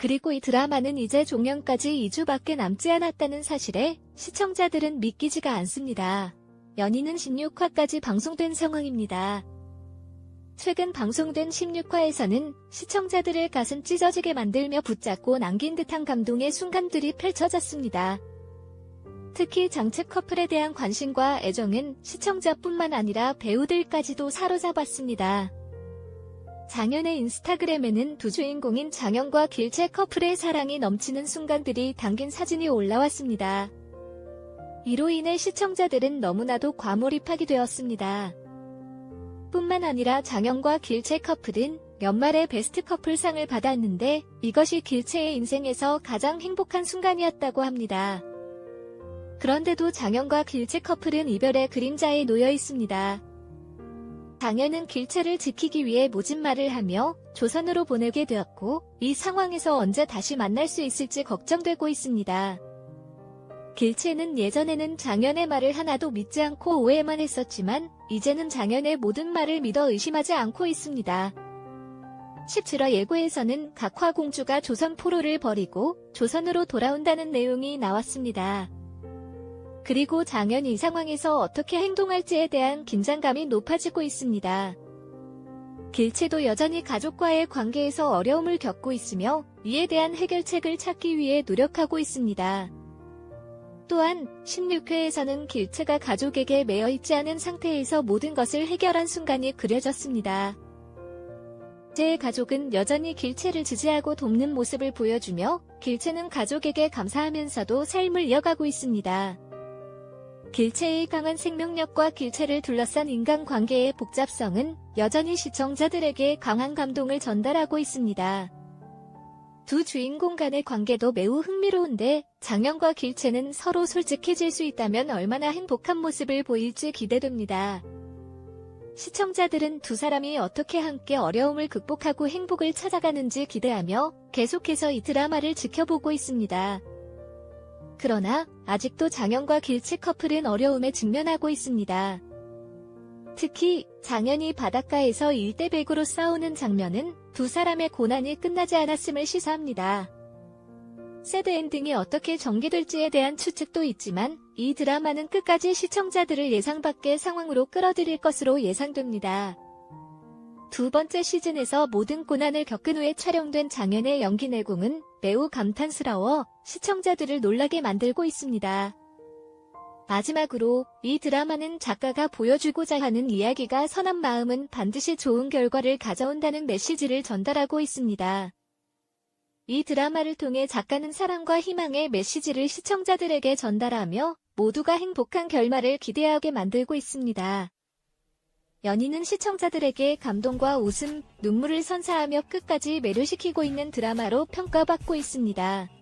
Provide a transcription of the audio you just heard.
그리고 이 드라마는 이제 종영까지 2주밖에 남지 않았다는 사실에 시청자들은 믿기지가 않습니다. 연희는 16화까지 방송된 상황입니다. 최근 방송된 16화에서는 시청자들의 가슴 찢어지게 만들며 붙잡고 남긴 듯한 감동의 순간들이 펼쳐졌습니다. 특히 장측 커플에 대한 관심과 애정은 시청자뿐만 아니라 배우들까지도 사로잡았습니다. 장현의 인스타그램에는 두 주인공인 장현과 길채 커플의 사랑이 넘치는 순간들이 담긴 사진이 올라왔습니다. 이로 인해 시청자들은 너무나도 과몰입하게 되었습니다. 뿐만 아니라 장현과 길채 커플은 연말에 베스트 커플상을 받았는데 이것이 길채의 인생에서 가장 행복한 순간이었다고 합니다. 그런데도 장현과 길채 커플은 이별의 그림자에 놓여 있습니다. 장현은 길채를 지키기 위해 모진 말을 하며 조선으로 보내게 되었고 이 상황에서 언제 다시 만날 수 있을지 걱정되고 있습니다. 길채는 예전에는 장현의 말을 하나도 믿지 않고 오해만 했었지만 이제는 장현의 모든 말을 믿어 의심하지 않고 있습니다. 17화 예고에서는 각화공주가 조선 포로를 버리고 조선으로 돌아온다는 내용이 나왔습니다. 그리고 장현이 이 상황에서 어떻게 행동할지에 대한 긴장감이 높아지고 있습니다. 길채도 여전히 가족과의 관계에서 어려움을 겪고 있으며 이에 대한 해결책을 찾기 위해 노력하고 있습니다. 또한 16회에서는 길채가 가족에게 매여 있지 않은 상태에서 모든 것을 해결한 순간이 그려졌습니다. 제 가족은 여전히 길채를 지지하고 돕는 모습을 보여주며 길채는 가족에게 감사하면서도 삶을 이어가고 있습니다. 길채의 강한 생명력과 길채를 둘러싼 인간관계의 복잡성은 여전히 시청자들에게 강한 감동을 전달하고 있습니다. 두 주인공 간의 관계도 매우 흥미로운데 장현과 길채는 서로 솔직해질 수 있다면 얼마나 행복한 모습을 보일지 기대됩니다. 시청자들은 두 사람이 어떻게 함께 어려움을 극복하고 행복을 찾아가는지 기대하며 계속해서 이 드라마를 지켜보고 있습니다. 그러나 아직도 장현과 길치 커플은 어려움에 직면하고 있습니다. 특히 장현이 바닷가에서 일대백으로 싸우는 장면은 두 사람의 고난이 끝나지 않았음을 시사합니다. 새드 엔딩이 어떻게 전개될지에 대한 추측도 있지만 이 드라마는 끝까지 시청자들을 예상 밖의 상황으로 끌어들일 것으로 예상됩니다. 두 번째 시즌에서 모든 고난을 겪은 후에 촬영된 장현의 연기 내공은 매우 감탄스러워 시청자들을 놀라게 만들고 있습니다. 마지막으로 이 드라마는 작가가 보여주고자 하는 이야기가 선한 마음은 반드시 좋은 결과를 가져온다는 메시지를 전달하고 있습니다. 이 드라마를 통해 작가는 사랑과 희망의 메시지를 시청자들에게 전달하며 모두가 행복한 결말을 기대하게 만들고 있습니다. 연희는 시청자들에게 감동과 웃음, 눈물을 선사하며 끝까지 매료시키고 있는 드라마로 평가받고 있습니다.